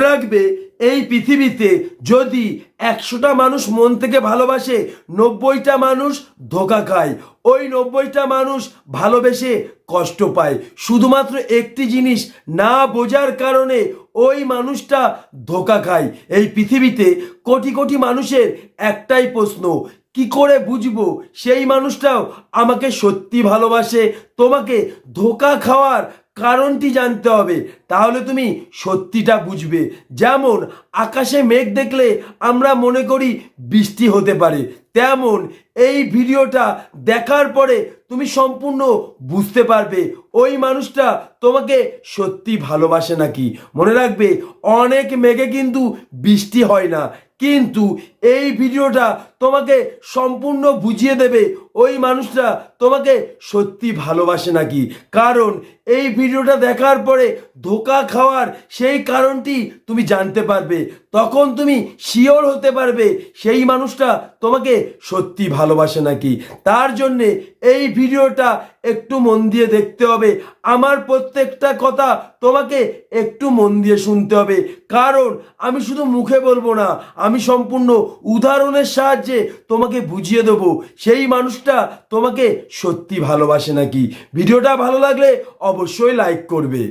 রাখবে এই পৃথিবীতে। যদি একশোটা মানুষ মন থেকে ভালোবাসে, নব্বইটা মানুষ ধোকা খায়। ওই নব্বইটা মানুষ ভালোবেসে কষ্ট পায়। শুধুমাত্র একটি জিনিস না বোঝার কারণে ওই মানুষটা ধোকা খায়। এই পৃথিবীতে কোটি কোটি মানুষের একটাই প্রশ্ন, কি করে বুঝব সেই মানুষটাও আমাকে সত্যি ভালোবাসে? তোমাকে ধোকা খাওয়ার কারণটি জানতে হবে। তাহলে তুমি সত্যিটা বুঝবে। যেমন, আকাশে মেঘ দেখলে আমরা মনে করি বৃষ্টি হতে পারে। তেমন, এই ভিডিওটা দেখার পরে তুমি সম্পূর্ণ বুঝতে পারবে, ওই মানুষটা তোমাকে সত্যি ভালোবাসে নাকি। মনে রাখবে, অনেক মেঘে কিন্তু বৃষ্টি হয় না। কিন্তু এই ভিডিওটা তোমাকে সম্পূর্ণ বুঝিয়ে দেবে ওই মানুষটা তোমাকে সত্যি ভালোবাসে নাকি? কারণ এই ভিডিওটা দেখার পরে ধোকা খাওয়ার সেই কারণটি তুমি জানতে পারবে। তখন তুমি শিওর হতে পারবে সেই মানুষটা তোমাকে সত্যি ভালোবাসে নাকি? তার জন্যে এই ভিডিওটা একটু মন দিয়ে দেখতে হবে। আমার প্রত্যেকটা কথা তোমাকে একটু মন দিয়ে শুনতে হবে। কারণ আমি শুধু মুখে বলব না, আমি সম্পূর্ণ উদাহরণের সাহায্যে তোমাকে বুঝিয়ে দেবো। সেই মানুষটা তোমাকে সত্যি ভালোবাসে নাকি? ভিডিওটা ভালো লাগলে অবশ্যই লাইক করবে।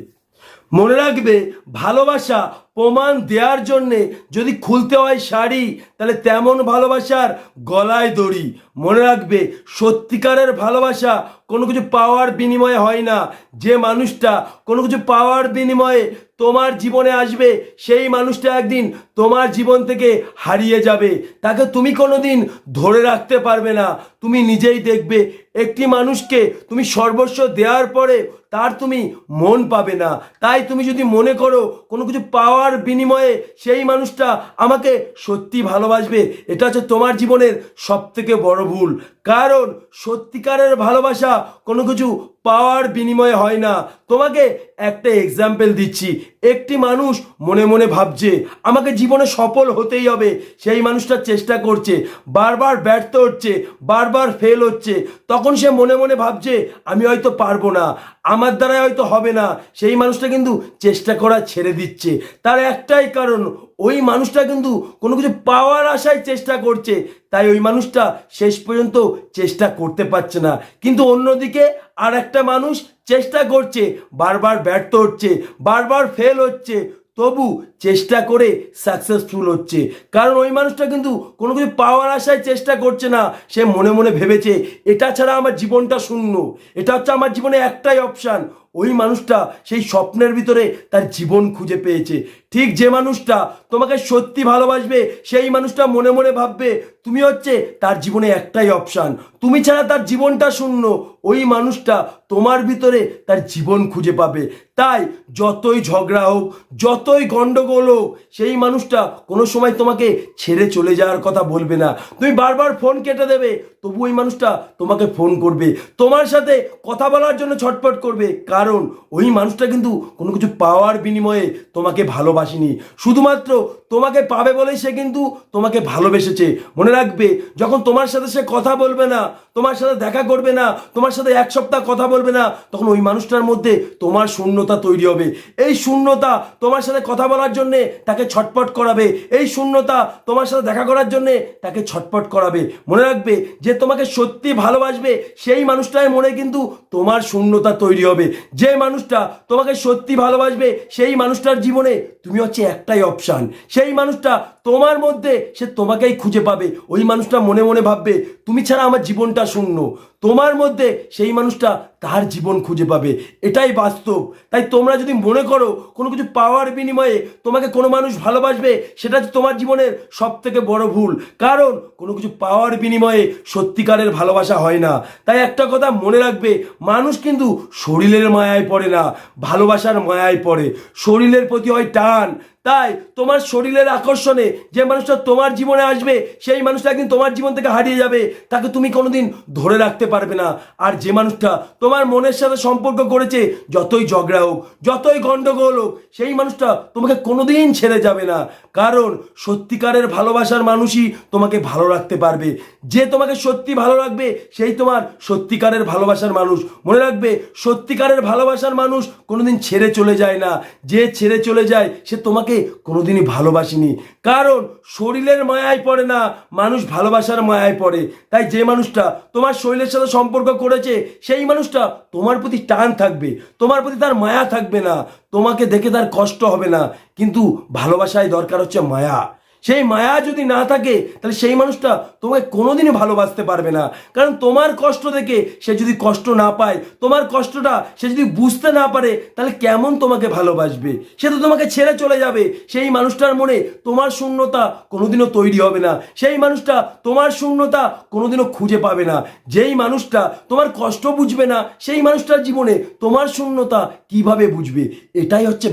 মনে রাখবে, ভালোবাসা প্রমাণ দেওয়ার জন্যে যদি খুলতে হয় শাড়ি, তাহলে তেমন ভালোবাসার গলায় দড়ি। মনে রাখবে, সত্যিকারের ভালোবাসা কোনো কিছু পাওয়ার বিনিময়ে হয় না। যে মানুষটা কোনো কিছু পাওয়ার বিনিময়ে তোমার জীবনে আসবে, সেই মানুষটা একদিন তোমার জীবন থেকে হারিয়ে যাবে। তাকে তুমি কোনো দিন ধরে রাখতে পারবে না। তুমি নিজেই দেখবে, একটি মানুষকে তুমি সর্বস্ব দেওয়ার পরে তার তুমি মন পাবে না। তাই তুমি যদি মনে করো, কোনো কিছু পাওয়ার বিনিময়ে সেই মানুষটা আমাকে সত্যি ভালোবাসবে, এটা হচ্ছে তোমার জীবনের সব থেকে বড় ভুল। কারণ সত্যিকারের ভালোবাসা কোনো কিছু পাওয়ার বিনিময়ে হয় না। তোমাকে একটা এক্সাম্পল দিচ্ছি। একটি মানুষ মনে মনে ভাবছে, আমাকে জীবনে সফল হতেই হবে। সেই মানুষটা চেষ্টা করছে, বারবার ব্যর্থ হচ্ছে, বারবার ফেল হচ্ছে। তখন সে মনে মনে ভাবছে, আমি হয়তো পারব না, আমার দ্বারাই হয়তো হবে না। সেই মানুষটা কিন্তু চেষ্টা করা ছেড়ে দিচ্ছে। তার একটাই কারণ ওই মানুষটা কিন্তু কোনো কিছু পাওয়ার আশায় চেষ্টা করছে, তাই ওই মানুষটা শেষ পর্যন্ত চেষ্টা করতে পারছে না। কিন্তু অন্যদিকে আর একটা মানুষ চেষ্টা করছে, বারবার ব্যর্থ হচ্ছে, বারবার ফেল হচ্ছে, তবু চেষ্টা করে সাকসেসফুল হচ্ছে। কারণ ওই মানুষটা কিন্তু কোনো কিছু পাওয়ার আশায় চেষ্টা করছে না, সে মনে মনে ভেবেছে, এটা ছাড়া আমার জীবনটা শূন্য। এটা হচ্ছে আমার জীবনে একটাই অপশান ওই মানুষটা সেই স্বপ্নের ভিতরে তার জীবন খুঁজে পেয়েছে। ঠিক যে মানুষটা তোমাকে সত্যি ভালোবাসবে, সেই মানুষটা মনে মনে ভাববে, তুমি হচ্ছে তার জীবনে একটাই অপশান তুমি ছাড়া তার জীবনটা শূন্য। ওই মানুষটা তোমার ভিতরে তার জীবন খুঁজে পাবে। তাই যতই ঝগড়া হোক, যতই গণ্ডগোল হোক, সেই মানুষটা কোনো সময় তোমাকে ছেড়ে চলে যাওয়ার কথা বলবে না। তুমি বারবার ফোন কেটে দেবে, তবু ওই মানুষটা তোমাকে ফোন করবে। তোমার সাথে কথা বলার জন্য ছটপট করবে। কারণ ওই মানুষটা কিন্তু কোনো কিছু পাওয়ার বিনিময়ে তোমাকে ভালোবাসেনি। শুধুমাত্র তোমাকে পাবে বলেই সে কিন্তু তোমাকে ভালোবেসেছে। মনে রাখবে, যখন তোমার সাথে সে কথা বলবে না, তোমার সাথে দেখা করবে না, তোমার সাথে এক সপ্তাহ কথা বলবে না, তখন ওই মানুষটার মধ্যে তোমার শূন্যতা তৈরি হবে। এই শূন্যতা তোমার সাথে কথা বলার জন্যে তাকে ছটপট করাবে। এই শূন্যতা তোমার সাথে দেখা করার জন্যে তাকে ছটপট করাবে। মনে রাখবে, যে তোমাকে সত্যি ভালোবাসবে, সেই মানুষটার মনে কিন্তু তোমার শূন্যতা তৈরি হবে। যে মানুষটা তোমাকে সত্যি ভালোবাসবে, সেই মানুষটার জীবনে তুমি হচ্ছে একটাই অপশান সেই মানুষটা তোমার মধ্যে সে তোমাকেই খুঁজে পাবে। ওই মানুষটা মনে মনে ভাববে, তুমি ছাড়া আমার জীবনটা শূন্য। তোমার মধ্যে সেই মানুষটা তার জীবন খুঁজে পাবে। এটাই বাস্তব। তাই তোমরা যদি মনে করো কোনো কিছু পাওয়ার বিনিময়ে তোমাকে কোনো মানুষ ভালোবাসবে, সেটা তোমার জীবনের সব থেকে বড় ভুল। কারণ কোনো কিছু পাওয়ার বিনিময়ে সত্যিকারের ভালোবাসা হয় না। তাই একটা কথা মনে রাখবে, মানুষ কিন্তু শরীরের মায়ায় পড়ে না ভালোবাসার মায়ায় পড়ে। শরীরের প্রতি হয় টান তাই তোমার শরীরের আকর্ষণে যে মানুষটা তোমার জীবনে আসবে, সেই মানুষটা একদিন তোমার জীবন থেকে হারিয়ে যাবে। তাকে তুমি কোনোদিন ধরে রাখতে পারবে না। আর যে মানুষটা তোমার মনের সাথে সম্পর্ক করেছে, যতই ঝগড়া হোক, যতই গণ্ডগোল হোক, সেই মানুষটা তোমাকে কোনোদিন ছেড়ে যাবে না। কারণ সত্যিকারের ভালোবাসার মানুষই তোমাকে ভালো রাখতে পারবে। যে তোমাকে সত্যি ভালো রাখবে, সেই তোমার সত্যিকারের ভালোবাসার মানুষ। মনে রাখবে, সত্যিকারের ভালোবাসার মানুষ কোনোদিন ছেড়ে চলে যায় না। যে ছেড়ে চলে যায়, সে সে তোমাকে কোনোদিনই ভালোবাসিনি। কারণ শরীরের মায়ায় পড়ে না, মানুষ ভালোবাসার মায়ায় পড়ে। তাই যে মানুষটা তোমার শরীরের সাথে সম্পর্ক করেছে, সেই মানুষটা তোমার প্রতি টান থাকবে, তোমার প্রতি তার মায়া থাকবে না। তোমাকে দেখে তার কষ্ট হবে না। কিন্তু ভালোবাসায় দরকার হচ্ছে মায়া। সেই মায়া যদি না থাকে, তাহলে সেই মানুষটা তোমাকে কোনোদিনই ভালোবাসতে পারবে না। কারণ তোমার কষ্ট দেখে সে যদি কষ্ট না পায়, তোমার কষ্টটা সে যদি বুঝতে না পারে, তাহলে কেমন তোমাকে ভালোবাসবে? সে তো তোমাকে ছেড়ে চলে যাবে। সেই মানুষটার মনে তোমার শূন্যতা কোনোদিনও তৈরি হবে না। সেই মানুষটা তোমার শূন্যতা কোনোদিনও খুঁজে পাবে না। যেই মানুষটা তোমার কষ্ট বুঝবে না, সেই মানুষটার জীবনে তোমার শূন্যতা কীভাবে বুঝবে? এটাই হচ্ছে